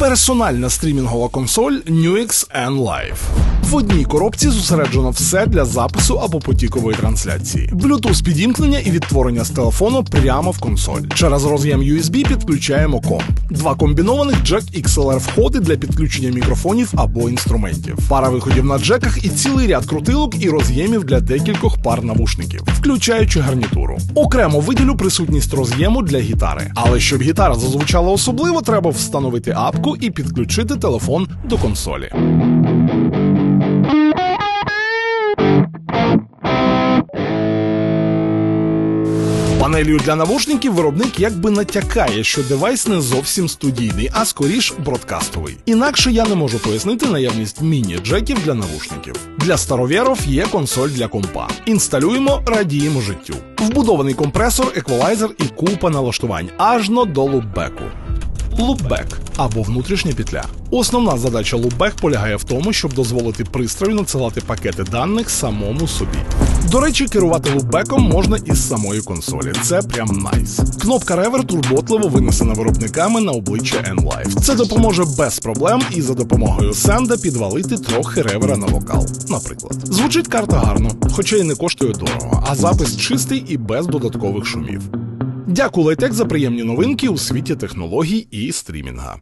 Персональна стрімінгова консоль Nux N Live. В одній коробці зосереджено все для запису або потікової трансляції. Bluetooth підімкнення і відтворення з телефону прямо в консоль. Через роз'єм USB підключаємо комп. Два комбінованих Jack XLR входи для підключення мікрофонів або інструментів. Пара виходів на джеках і цілий ряд крутилок і роз'ємів для декількох пар навушників, включаючи гарнітуру. Окремо виділю присутність роз'єму для гітари. Але щоб гітара зазвучала особливо, треба встановити апку і підключити телефон до консолі. Панелью для навушників виробник якби натякає, що девайс не зовсім студійний, а скоріш бродкастовий. Інакше я не можу пояснити наявність міні-джеків для навушників. Для старовєров є консоль для компа. Інсталюємо, радіємо життю. Вбудований компресор, еквалайзер і купа налаштувань аж до лупбеку. Лупбек або внутрішня петля. Основна задача лупбек полягає в тому, щоб дозволити пристрою надсилати пакети даних самому собі. До речі, керувати лупбеком можна із самої консолі. Це прям найс. Кнопка ревер турботливо винесена виробниками на обличчя N-Live. Це допоможе без проблем і за допомогою сенда підвалити трохи ревера на вокал. Наприклад, звучить карта гарно, хоча й не коштує дорого, а запис чистий і без додаткових шумів. Дякую Лайтек за приємні новинки у світі технологій і стрімінга.